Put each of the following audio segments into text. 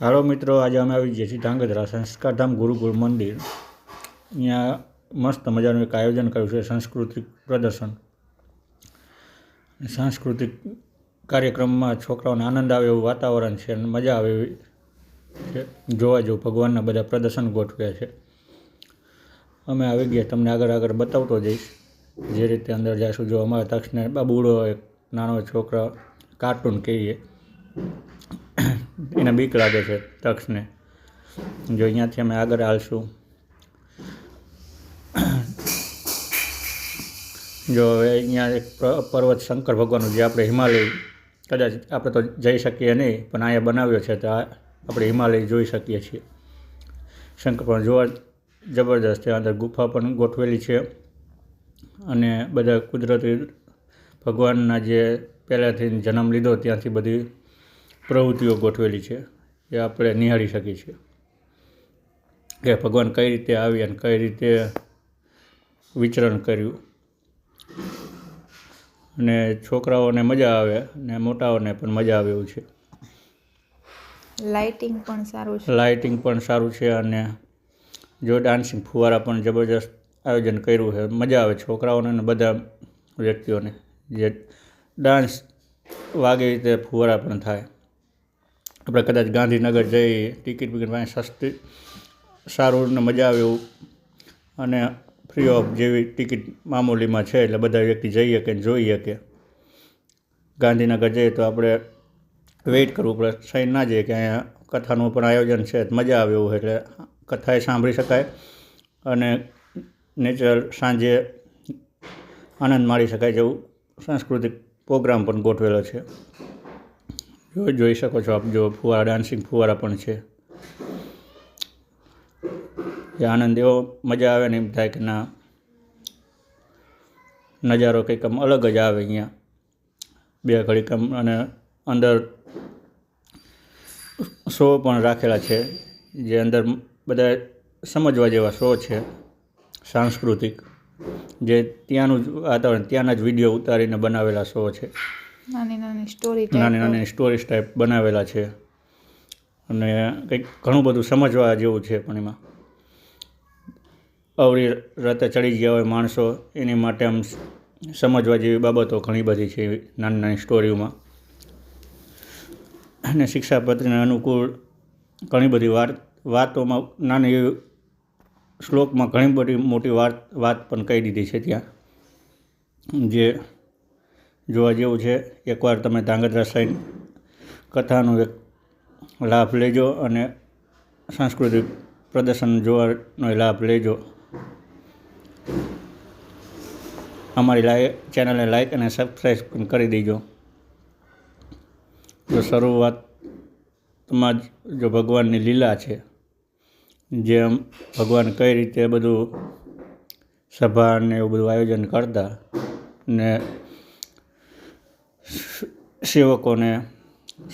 હાલો મિત્રો, આજે અમે આવી ગયા છીએ ધાંગધ્રા સંસ્કારધામ ગુરુકુળ મંદિર. અહીંયા મસ્ત મજાનું એક આયોજન કર્યું છે, સાંસ્કૃતિક પ્રદર્શન. સાંસ્કૃતિક કાર્યક્રમમાં છોકરાઓને આનંદ આવે એવું વાતાવરણ છે અને મજા આવે એવી જોવા જેવું ભગવાનના બધા પ્રદર્શન ગોઠવ્યા છે. અમે આવી ગયા, તમને આગળ આગળ બતાવતો જઈશ. જે રીતે અંદર જઈશું જો અમારા તક્ષને બાબુડો એક નાનો છોકરા કાર્ટૂન કહીએ. એને બીક લાગે છે તક્ષને જો અહીંયાથી અમે આગળ હાલશું. જો હવે અહીંયા એક પર્વત શંકર ભગવાનનું જે આપણે હિમાલય, કદાચ આપણે તો જઈ શકીએ નહીં, પણ અહીંયા બનાવ્યો છે, તો આપણે હિમાલય જોઈ શકીએ છીએ. શંકર પણ જોવા જબરદસ્ત છે, અંદર ગુફા પણ ગોઠવેલી છે. અને બધા કુદરતી ભગવાનના જે પહેલાંથી જન્મ લીધો, ત્યાંથી બધી પ્રવૃત્તિઓ ગોઠવેલી છે એ આપણે નિહાળી શકીએ છીએ. કે ભગવાન કઈ રીતે આવ્યા અને કઈ રીતે વિચરણ કર્યું. અને છોકરાઓને મજા આવે અને મોટાઓને પણ મજા આવે એવું છે. લાઇટિંગ પણ સારું છે. લાઇટિંગ પણ સારું છે અને જો ડાન્સિંગ ફુવારા પણ જબરજસ્ત આયોજન કર્યું છે મજા આવે છોકરાઓને અને બધા વ્યક્તિઓને. જે ડાન્સ વાગે રીતે ફુવારા પણ થાય. આપણે કદાચ ગાંધીનગર જઈએ ટિકિટ બિકિટ પાસે સસ્તી, સારું ને મજા આવે એવું. અને ફ્રી ઓફ જેવી ટિકિટ મામૂલીમાં છે, એટલે બધા વ્યક્તિ જઈ શકે ને જોઈ શકે. ગાંધીનગર જઈએ તો આપણે વેઇટ કરવું પડે, સહી ના જઈએ કે અહીંયા કથાનું પણ આયોજન છે મજા આવે એવું એટલે કથાએ સાંભળી શકાય. અને નેચરલ સાંજે આનંદ માણી શકાય જેવું સાંસ્કૃતિક પ્રોગ્રામ પણ ગોઠવેલો છે. જોઈ શકો છો આપ, જો ફુવારા ડાન્સિંગ ફુવારા પણ છે. એ આનંદ, એવો મજા આવે ને એમ થાય કે ના, નજારો કંઈક આમ અલગ જ આવે અહીંયા. બે ઘડીક આમ અને અંદર શો પણ રાખેલા છે, જે અંદર બધા સમજવા જેવા શો છે, સાંસ્કૃતિક. જે ત્યાંનું જ વાતાવરણ, ત્યાંના જ વીડિયો ઉતારીને બનાવેલા શો છે. નાની નાની સ્ટોરી નાની નાની સ્ટોરીઝ ટાઈપ બનાવેલા છે. અને કંઈક ઘણું બધું સમજવા જેવું છે પણ એમાં. અવળી રતે ચડી ગયા હોય માણસો એની માટે આમ સમજવા જેવી બાબતો ઘણી બધી છે એવી નાની નાની સ્ટોરીઓમાં અને શિક્ષાપત્રીને અનુકૂળ ઘણી બધી વાત વાતોમાં નાની એવી શ્લોકમાં ઘણી બધી મોટી વાત વાત પણ કહી દીધી છે ત્યાં. જે જોવા જેવું છે. એકવાર તમે ધાંગધ્રા સાઈન કથાનો એક લાભ લેજો અને સાંસ્કૃતિક પ્રદર્શન જોવાનો લાભ લેજો. અમારી લાઈ ચેનલને લાઈક અને સબસ્ક્રાઈબ કરી દેજો. જો શરૂઆતમાં જ જો ભગવાનની લીલા છે, જેમ ભગવાન કઈ રીતે બધું સભા ને એવું બધું આયોજન કરતા ને સેવકોને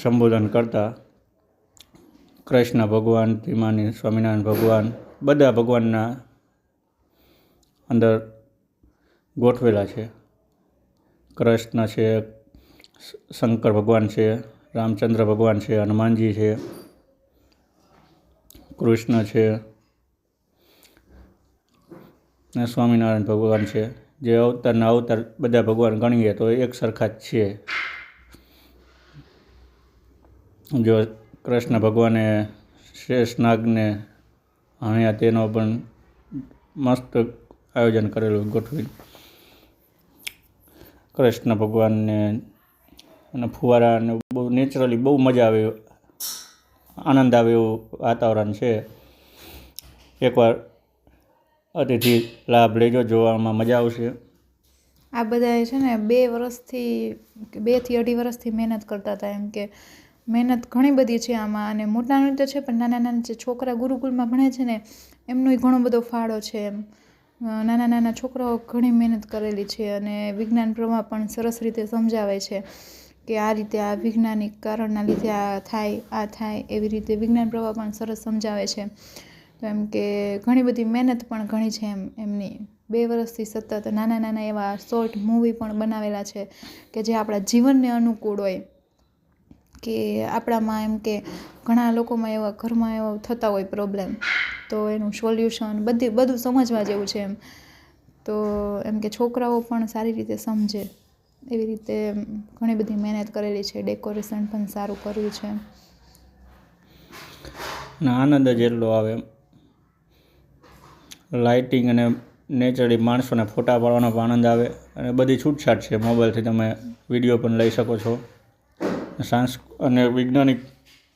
સંબોધન કરતા કૃષ્ણ ભગવાન ધીમાની સ્વામિનારાયણ ભગવાન બધા ભગવાનના અંદર ગોઠવેલા છે. કૃષ્ણ છે, શંકર ભગવાન છે, રામચંદ્ર ભગવાન છે, હનુમાનજી છે, કૃષ્ણ છે, ને સ્વામિનારાયણ ભગવાન છે. જે અવતારના અવતાર બધા ભગવાન ગણીએ તો એક સરખા જ છે. જો કૃષ્ણ ભગવાને શેષ નાગને હણ્યા તેનો પણ મસ્ત આયોજન કરેલું ગોઠવી. કૃષ્ણ ભગવાનને અને ફુવારા ને બહુ નેચરલી બહુ મજા આવે આનંદ આવે એવું વાતાવરણ છે. એકવાર અતિથિ લાભ લેજો, જોવામાં મજા આવશે. આ બધા છે ને બે વર્ષથી બેથી અઢી વર્ષથી મહેનત કરતા હતા એમ કે મહેનત ઘણી બધી છે આમાં અને મોટાનું તો છે, પણ નાના નાના જે છોકરા ગુરુકુલમાં ભણે છે ને એમનોય ઘણો બધો ફાળો છે એમ. નાના નાના છોકરાઓ ઘણી મહેનત કરેલી છે અને વિજ્ઞાન પ્રવાહ પણ સરસ રીતે સમજાવે છે કે આ રીતે આ વૈજ્ઞાનિક કારણના લીધે આ થાય આ થાય એવી રીતે વિજ્ઞાન પ્રવાહ પણ સરસ સમજાવે છે. તો એમ કે ઘણી બધી મહેનત પણ ઘણી છે એમ, એમની. બે વર્ષથી સતત નાના નાના એવા શોર્ટ મૂવી પણ બનાવેલા છે કે જે આપણા જીવનને અનુકૂળ હોય. કે આપણામાં એમ કે ઘણા લોકોમાં એવા ઘરમાં એવા થતા હોય પ્રોબ્લેમ તો એનું સોલ્યુશન બધી, બધું સમજવા જેવું છે એમ. તો એમ કે છોકરાઓ પણ સારી રીતે સમજે. એવી રીતે ઘણી બધી મહેનત કરેલી છે ડેકોરેશન પણ સારું કર્યું છે. અને આનંદ જ એટલો આવે લાઇટિંગ અને નેચરલી માણસોને ફોટા પાડવાનો આનંદ આવે. અને બધી છૂટછાટ છે. મોબાઈલથી તમે વીડિયો પણ લઈ શકો છો. સાંસ, અને વૈજ્ઞાનિક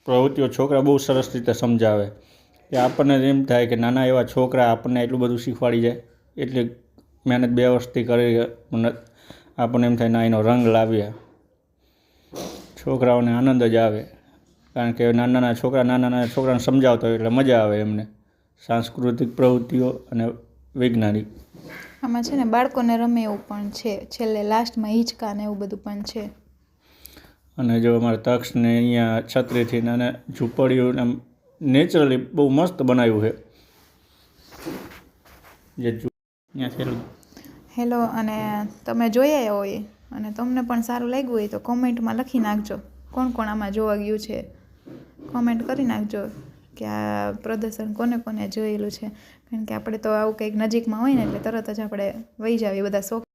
પ્રવૃત્તિઓ છોકરા બહુ સરસ રીતે સમજાવે. કે આપણને એમ થાય કે નાના એવા છોકરા આપણને એટલું બધું શીખવાડી જાય. એટલી મહેનત બે વર્ષથી કરી આપણને એમ થાય ના, એનો રંગ લાવ્યા છોકરાઓને આનંદ જ આવે. કારણ કે નાના નાના છોકરા નાના નાના છોકરાને સમજાવતા હોય એટલે મજા આવે એમને. સાંસ્કૃતિક પ્રવૃત્તિઓ અને વૈજ્ઞાનિક. આમાં છે ને બાળકોને રમે એવું પણ છે. છેલ્લે લાસ્ટમાં હિંચકા ને એવું બધું પણ છે. અને જો અમારા તક્ષને અહીંયા છત્રીથી અને ઝૂંપડીઓ આમ નેચરલી બહુ મસ્ત બનાવ્યું છે. જે હેલો અને તમે જોયા હોય? અને તમને પણ સારું લાગ્યું હોય તો કોમેન્ટમાં લખી નાખજો. કોણ કોણ આમાં જોવા ગયું છે? કોમેન્ટ કરી નાખજો. કે આ પ્રદર્શન કોને કોને જોયેલું છે? કારણ કે આપણે તો આવું કંઈક નજીકમાં હોય ને એટલે તરત જ આપણે વહી જાવ એ બધા શોખ